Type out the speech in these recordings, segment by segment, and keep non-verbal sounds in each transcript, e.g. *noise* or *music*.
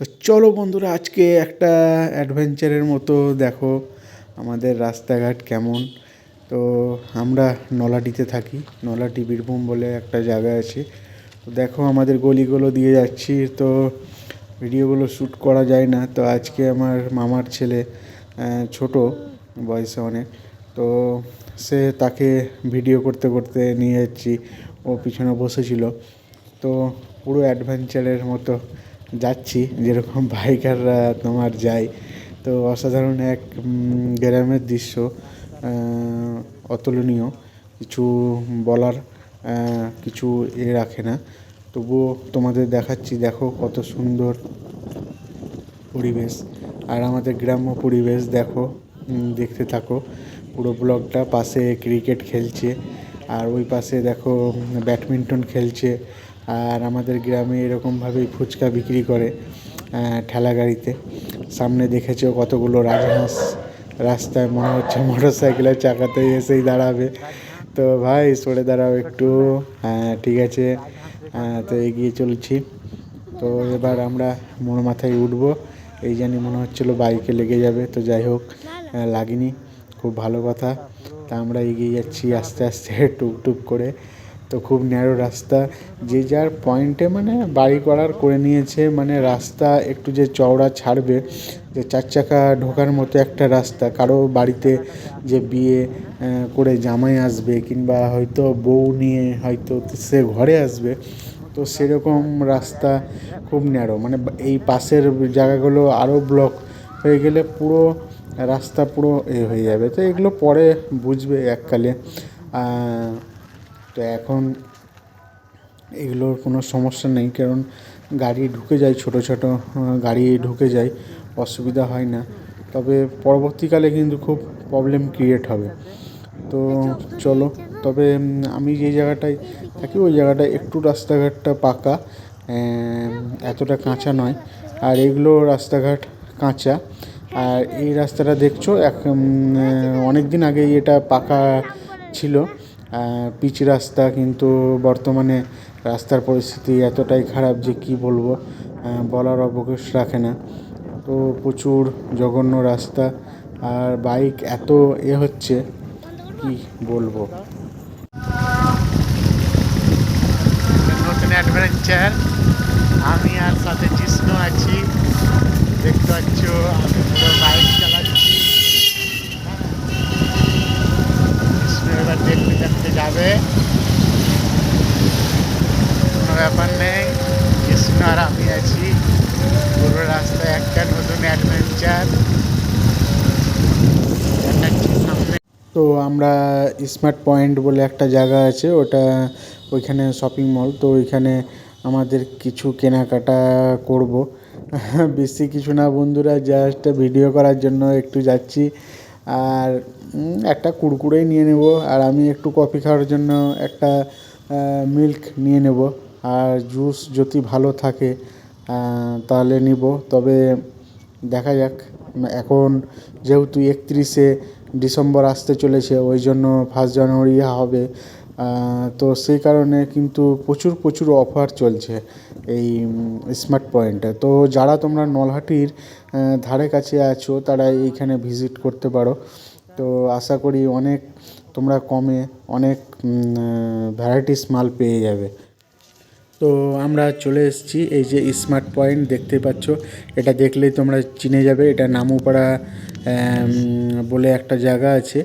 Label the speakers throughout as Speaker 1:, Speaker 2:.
Speaker 1: তো চলো বন্ধুরা, আজকে একটা অ্যাডভেঞ্চারের মতো দেখো আমাদের রাস্তাঘাট কেমন। তো আমরা নলাটিতে থাকি, নলাটি বীরভূম বলে একটা জায়গা আছে। তো দেখো আমাদের গলিগুলো দিয়ে যাচ্ছি, তো ভিডিওগুলো শ্যুট করা যায় না। তো আজকে আমার মামার ছেলে ছোট, বয়সে অনেক, তো সে তাকে ভিডিও করতে করতে নিয়ে যাচ্ছি। ও পিছনে বসেছিল। তো পুরো অ্যাডভেঞ্চারের মতো যাচ্ছি, যেরকম বাইকাররা তোমার যায়। তো অসাধারণ এক গ্রামের দৃশ্য অতুলনীয়। কিছু বলার কিছু এ রাখে না। তবুও তোমাদের দেখাচ্ছি, দেখো কত সুন্দর পরিবেশ। আর আমাদের গ্রাম্য পরিবেশ দেখো দেখতে থাকো। পুরো ব্লগটা পাশে ক্রিকেট খেলছে, আর ওই পাশে দেখো ব্যাডমিন্টন খেলছে। আর আমাদের গ্রামে এরকমভাবেই ফুচকা বিক্রি করে ঠেলা গাড়িতে। সামনে দেখেছ কতগুলো রাজহাঁস। রাস্তায় মনে হচ্ছে মোটর সাইকেলের চাকাতে এসেই দাঁড়াবে। তো ভাই সরে দাঁড়াও একটু। হ্যাঁ ঠিক আছে। হ্যাঁ, তো এগিয়ে চলছি। তো এবার আমরা মোড় মাথায় উঠবো। এই জানি মনে হচ্ছিল বাইকে লেগে যাবে তো যাই হোক লাগেনি। খুব ভালো কথা। তা আমরা এগিয়ে যাচ্ছি আস্তে আস্তে টুকটুক করে। তো খুব ন্যারো রাস্তা। যে যার পয়েন্টে মানে বাড়ি করার করে নিয়েছে মানে রাস্তা একটু যে চওড়া ছাড়বে, যে চার চাকা ঢোকার মতো একটা রাস্তা। কারও বাড়িতে যে বিয়ে করে জামাই আসবে কিংবা হয়তো বউ নিয়ে হয়তো সে ঘরে আসবে, তো সেরকম রাস্তা খুব ন্যারো মানে এই পাশের জায়গাগুলো আরও ব্লক হয়ে গেলে পুরো রাস্তা পুরো এ হয়ে যাবে। তো এগুলো পরে বুঝবে এককালে। তো এখন এগুলোর কোনো সমস্যা নেই, কারণ গাড়ি ঢুকে যায়, ছোট ছোট গাড়ি ঢুকে যায়, অসুবিধা হয় না। তবে পরবর্তীকালে কিন্তু খুব প্রবলেম ক্রিয়েট হবে। তো চলো, তবে আমি যে জায়গাটায় থাকি, ওই জায়গাটায় একটু রাস্তাঘাটটা পাকা এতটা কাঁচা নয়। আর এগুলো রাস্তাঘাট কাঁচা। আর এই রাস্তাটা দেখছ, এক অনেক দিন আগে এটা পাকা ছিল। পিচ রাস্তা কিন্তু বর্তমানে রাস্তার পরিস্থিতি এতটাই খারাপ যে কি বলব বলার অবকাশ রাখে না। তো প্রচুর জঘন্য রাস্তা আর বাইক এত এ হচ্ছে, কি বলব? নতুন অ্যাডভেঞ্চার আমি আর সাথে জিষ্ণু আছি। দেখতে পাচ্ছ, আমি পুরো বাইক চালাচ্ছি। জিষ্ণু এবার দেখতে যাবে। কোনো ব্যাপার নেই। কৃষ্ণ আর আমি আছি। পুরো রাস্তায় একটা নতুন অ্যাডভেঞ্চার তো আমরা স্মার্ট পয়েন্ট বলে একটা জায়গা আছে, ওটা ওইখানে শপিং মল তো ওইখানে আমাদের কিছু কেনাকাটা করব। *laughs* বেশি কিছু না বন্ধুরা জাস্ট ভিডিও করার জন্য একটু যাচ্ছি। আর একটা কুড়কুড়েই নিয়ে নেব, আর আমি একটু কফি খাওয়ার জন্য একটা মিল্ক নিয়ে নেব, আর জুস যদি ভালো থাকে তাহলে নিব, তবে দেখা যাক, এখন যেহেতু একত্রিশে ডিসেম্বর আসতে চলেছে, ওই জন্য ফার্স্ট জানুয়ারি হবে তো সেই কারণে কিন্তু প্রচুর প্রচুর অফার চলছে এই স্মার্ট পয়েন্টে তো যারা তোমরা নলহাটির ধারে কাছে আছো, তারা এইখানে ভিজিট করতে পারো। তো আশা করি অনেক তোমরা কমে অনেক ভ্যারাইটিস মাল পেয়ে যাবে। তো আমরা চলে এসেছি, এই যে স্মার্ট পয়েন্ট দেখতে পাচ্ছ, এটা দেখলেই তোমরা চিনে যাবে, এটা নামুপাড়া বলে একটা জায়গা আছে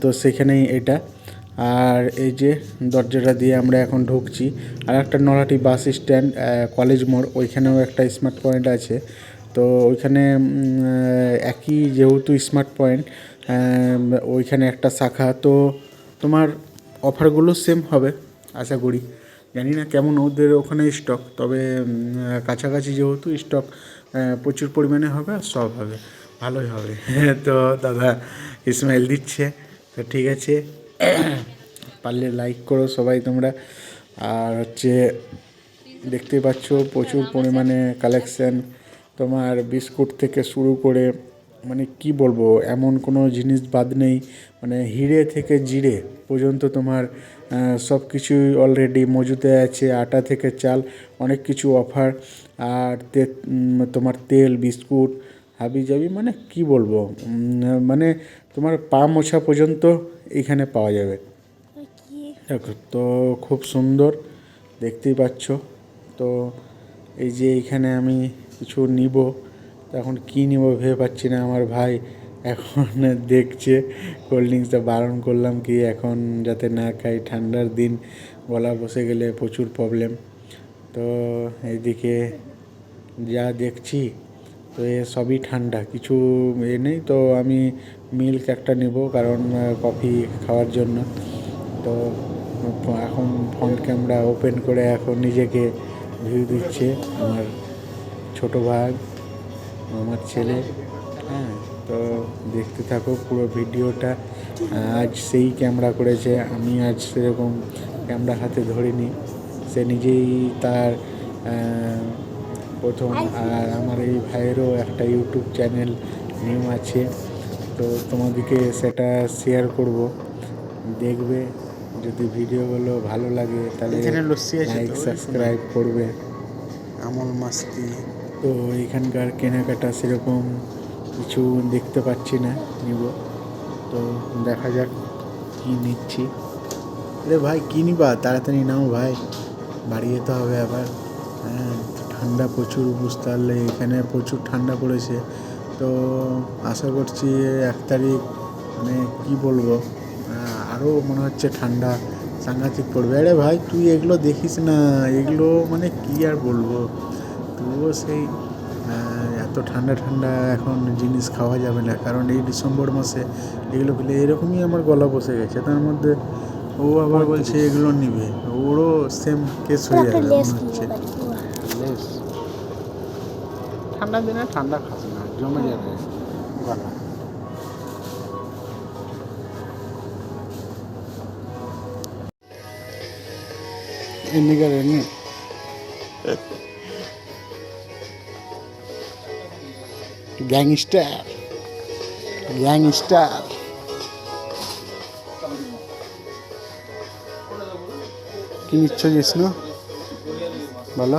Speaker 1: তো সেখানেই এটা। আর এই যে দরজাটা দিয়ে আমরা এখন ঢুকছি, আর একটা নলহাটি বাস স্ট্যান্ড কলেজ মোড়, ওইখানেও একটা স্মার্ট পয়েন্ট আছে। তো ওইখানে একই যেহেতু স্মার্ট পয়েন্ট ওইখানে একটা শাখা। তো তোমার অফারগুলো সেম হবে, আশা করি। জানি না কেমন ওদের ওখানে স্টক তবে কাছাকাছি যেহেতু স্টক প্রচুর পরিমাণে হবে আর সব হবে। ভালোই হবে। *laughs* তো দাদা ইসমাইল দিচ্ছে। তো ঠিক আছে। *coughs* পারলে লাইক করো সবাই তোমরা। আর হচ্ছে, দেখতেই পাচ্ছ প্রচুর পরিমাণে কালেকশান তোমার বিস্কুট থেকে শুরু করে মানে কি বলব, এমন কোনো জিনিস বাদ নেই। মানে হিরে থেকে জিরে পর্যন্ত তোমার সব কিছুই অলরেডি মজুতে আছে, আটা থেকে চাল, অনেক কিছু অফার আর তে তোমার তেল, বিস্কুট হাবি জাবি মানে কি বলব মানে তোমার পা মোছা পর্যন্ত এখানে পাওয়া যাবে। দেখো, তো খুব সুন্দর, দেখতেই পাচ্ছ। তো এই যে এইখানে আমি কিছু নিব। তো এখন কী নিব ভেবে পাচ্ছি না। আমার ভাই এখন *laughs* দেখছে কোল্ড ড্রিঙ্কসটা বারণ করলাম কি এখন যাতে না খাই। ঠান্ডার দিন গলা বসে গেলে প্রচুর প্রবলেম তো এইদিকে যা দেখছি, তো এ সবই ঠান্ডা। কিছু এ নেই, তো আমি মিল্ক একটা নেব কারণ কফি খাওয়ার জন্য। তো এখন ফ্রন্ট ক্যামেরা ওপেন করে এখন নিজেকে ভিউ দিচ্ছে আমার ছোটো ভাই। আমার ছেলে হ্যাঁ তো দেখতে থাকো পুরো ভিডিওটা। আজ সেই ক্যামেরা করেছে আমি আজ সেরকম ক্যামেরা হাতে ধরিনি। সে নিজেই তার প্রথম আর আমার এই ভাইয়েরও একটা ইউটিউব চ্যানেল নিউ আছে। তো তোমাদেরকে সেটা শেয়ার করব। দেখবে যদি ভিডিওগুলো ভালো লাগে তাহলে লাইক সাবস্ক্রাইব করবে। আমল মাস্তি। তো এখানকার কেনাকাটা সেরকম কিছু দেখতে পাচ্ছি না, নিব। তো দেখা যাক কী নিচ্ছি। আরে ভাই, কী নিবা? তাড়াতাড়ি নাও ভাই। বাড়ি যেতে হবে আবার। হ্যাঁ ঠান্ডা প্রচুর বুঝতে পারলে, এখানে প্রচুর ঠান্ডা পড়েছে। তো আশা করছি এক তারিখ মানে কী বলব আরও মনে হচ্ছে ঠান্ডা সাংঘাতিক পড়বে। আরে ভাই, তুই এগুলো দেখিস না। এগুলো মানে কী আর বলব? তবুও সেই এত ঠান্ডা ঠান্ডা এখন জিনিস খাওয়া যাবে না। কারণ এই ডিসেম্বর মাসে এগুলো পেলে এরকমই আমার গলা বসে গেছে। তার মধ্যে ও আবার বলছে এগুলো নিবে। ওরও সেম কেস হয়ে যাবে মনে হচ্ছে। ঠান্ডার দিনে ঠান্ডা খাস না জমে যাবে গলা। এমনি করে গ্যাংস্টার গ্যাংস্টার কি নিচ্ছ জিষ্ণু বলো।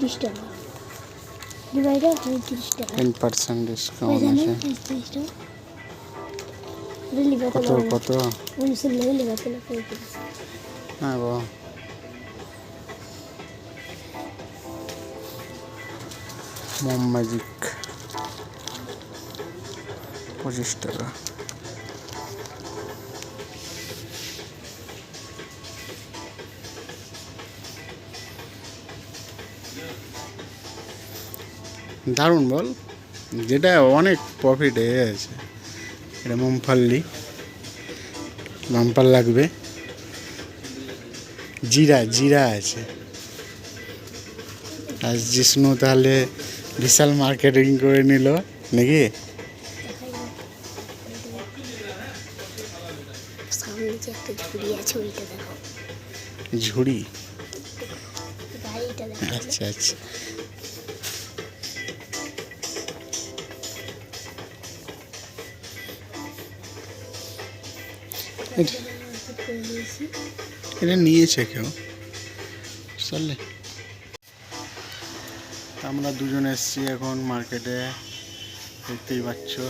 Speaker 2: পঁয়ত্রিশ টাকা। ডিভাইডার পঁয়ত্রিশ টাকা।
Speaker 1: টেন পার্সেন্ট ডিসকাউন্ট আছে। কত কত?
Speaker 2: লেগে পঁয়ত্রিশ।
Speaker 1: হ্যাঁ গো। মোম ম্যাজিক পঁচিশ টাকা। দারুণ বল। যেটা অনেক প্রফিট হয়ে আছে। এটা মুমফাল্লি বাম্পার লাগবে। জিরা জিরা আছে। আর জিষ্ণু তাহলে বিশাল মার্কেটিং করে নিল নাকি?
Speaker 2: ঝুড়ি?
Speaker 1: আচ্ছা আচ্ছা। এটা- নিয়েছে কেউ। চলে। আমরা দুজন এসেছি এখন মার্কেটে। দেখতেই পাচ্ছ।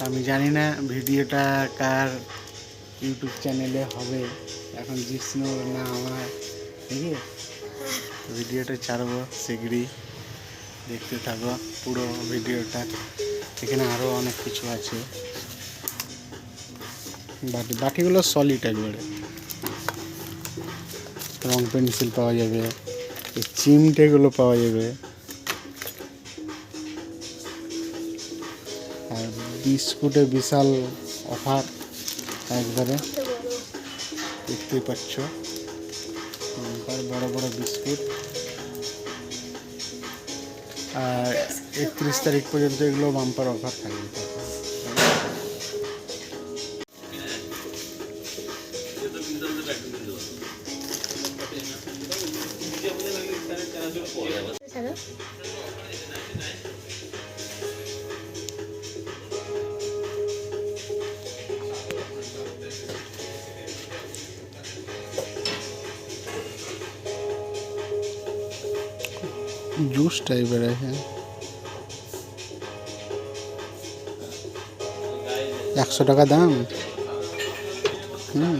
Speaker 1: আমি জানি না ভিডিওটা কার ইউটিউব চ্যানেলে হবে। এখন জিষ্ণুর না আমার ঠিক আছে ভিডিওটা ছাড়বো শীঘ্রই দেখতে থাকো পুরো ভিডিওটা। এখানে আরও অনেক কিছু আছে। বাটি বাটিগুলো সলিড একবারে। রং পেন্সিল পাওয়া যাবে চিমটেগুলো পাওয়া যাবে। আর বিস্কুটে বিশাল অফার একবারে। দেখতেই পাচ্ছ। বড় বড় বিস্কুট। আর একত্রিশ তারিখ পর্যন্ত এগুলো বাম্পার অফার থাকবে।
Speaker 2: হ্যালো?
Speaker 1: জুস টাইপের আছে একশো টাকা দাম? হুম।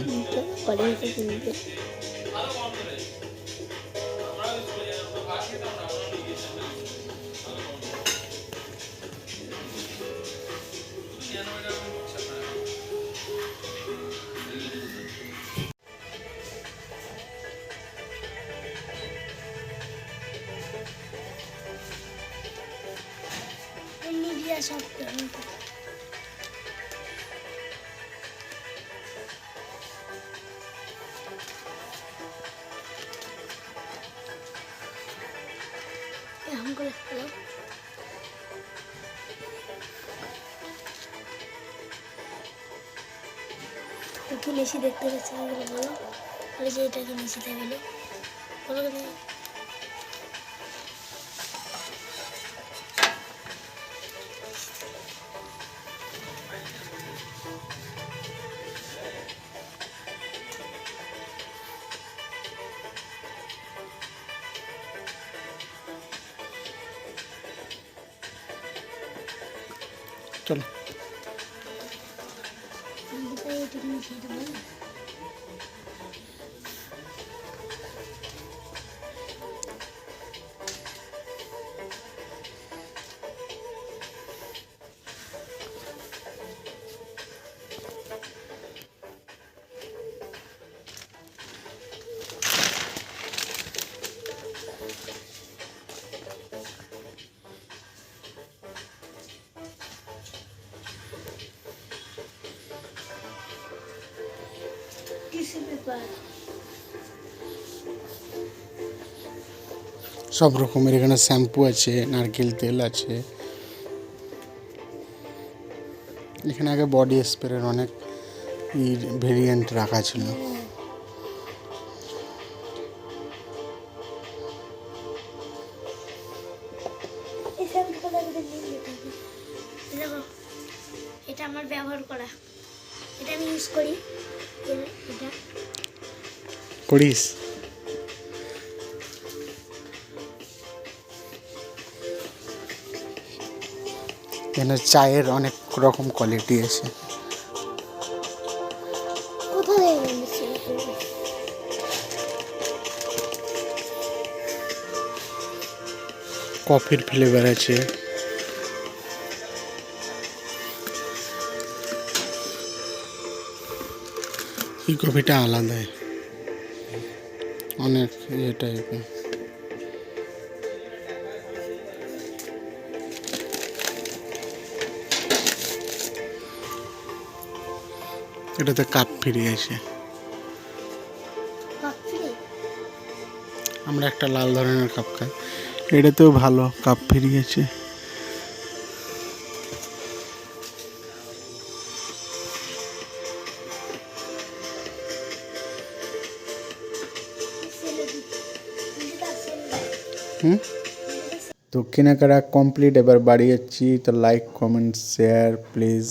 Speaker 2: মিডিয়া সব এরকম করে হলো কি বেশি দেখতে পাচ্ছি বলো। বলে যে এটা কি নিচে বলো বলো কোথায় এটা
Speaker 1: সব রকমের এখানে শ্যাম্পু আছে নারকেল তেল আছে। এখানে আগে বডি স্প্রের অনেক ভেরিয়েন্ট রাখা ছিল।
Speaker 2: এটা আমার ব্যবহার করা। এটা আমি ইউজ করি।
Speaker 1: করিস এখানে চায়ের অনেক রকম কোয়ালিটি আছে। কফির ফ্লেভার আছে। এই কফিটা আলাদা। অনেক ইয়ে টাইপের এটাতে কাপ ফিরে?
Speaker 2: কফি
Speaker 1: আমরা একটা লাল ধরনের কাপ খাই। এটাতেও ভালো কাপ ফিরিয়েছে হুম তো কেনাকাটা কমপ্লিট এবার বাড়ি যাচ্ছি তো লাইক কমেন্ট শেয়ার প্লিজ